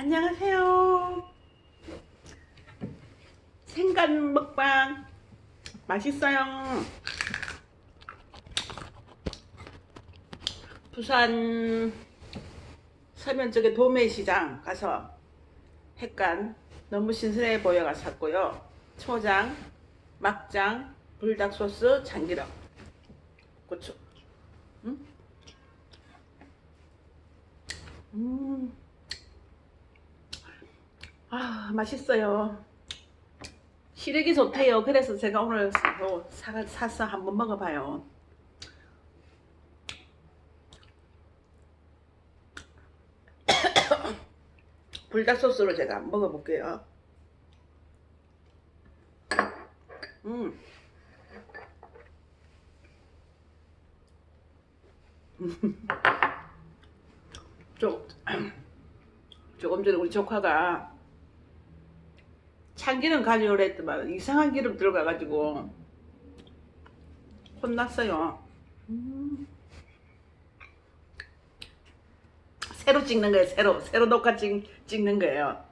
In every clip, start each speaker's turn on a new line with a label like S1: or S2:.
S1: 안녕하세요. 생간 먹방 맛있어요. 부산 서면 쪽에 도매시장 가서 햇간 너무 신선해 보여가 샀고요. 초장, 막장, 불닭 소스, 참기름, 고추. 음? 음. 아 맛있어요. 시래기 좋대요. 그래서 제가 오늘 사- 사, 사서 한번 먹어봐요. 불닭 소스로 제가 먹어볼게요. 음. 좀 조금 전에 우리 조카가 참기름 가져오라 했더만 이상한 기름 들어가가지고 혼났어요. 음. 새로 찍는 거예요. 새로 새로 녹화 찍, 찍는 거예요.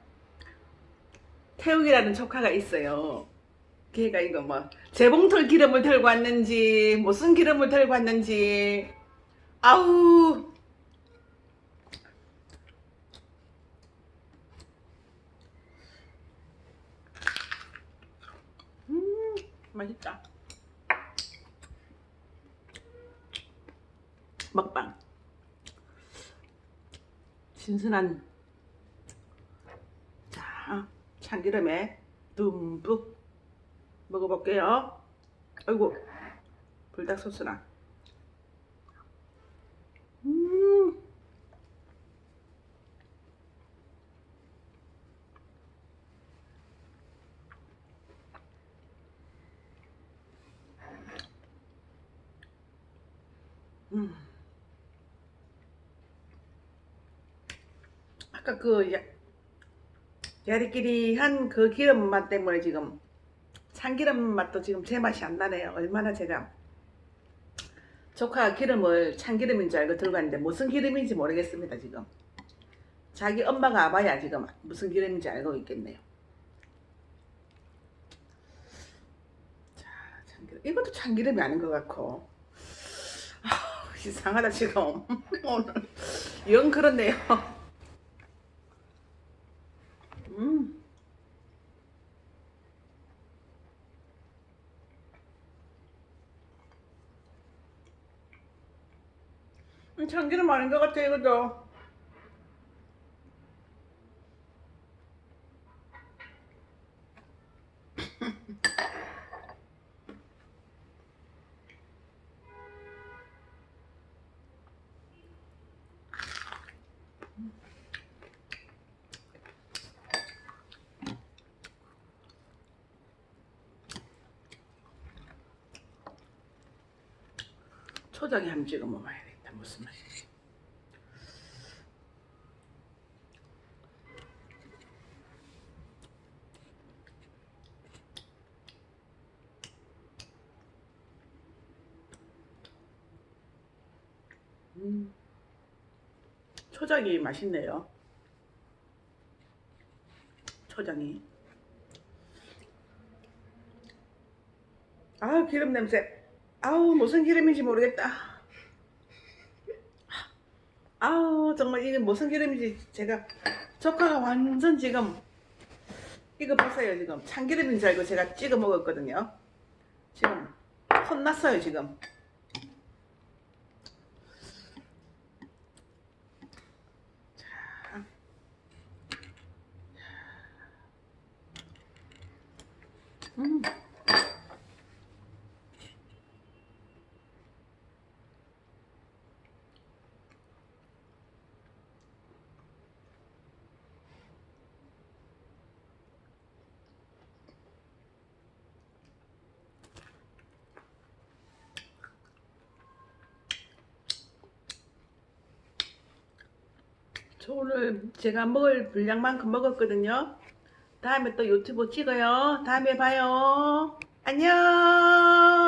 S1: 태욱이라는 조카가 있어요. 걔가 이거 뭐 재봉틀 기름을 들고 왔는지 무슨 기름을 들고 왔는지 아우 음 맛있다. 먹방. 신선한 자 참기름에 듬뿍 먹어볼게요. 아이고 불닭 소스나 음 음. 아까 그 야, 야리끼리 한 그 기름 맛 때문에 지금 참기름 맛도 지금 제 맛이 안 나네요. 얼마나 제가 조카가 기름을 참기름인 줄 알고 들고 왔는데 무슨 기름인지 모르겠습니다 지금. 자기 엄마가 알아야 지금 무슨 기름인지 알고 있겠네요. 자, 참기름. 이것도 참기름이 아닌 것 같고. 아, 이상하다 지금 오늘 영 그렇네요. 음. 음, 참기름 아닌 것 같아 이것도. 초장에 한번 찍어 먹어야겠다 무슨 맛인지. 음, 초장이 맛있네요. 초장이. 아 기름 냄새. 아우 무슨 기름인지 모르겠다. 아우 정말 이게 무슨 기름인지 제가 조카가 완전 지금 이거 보세요 지금 참기름인 줄 알고 제가 찍어 먹었거든요. 지금 혼났어요 지금. 음. 저 오늘 제가 먹을 분량만큼 먹었거든요. 다음에 또 유튜브 찍어요. 다음에 봐요. 안녕.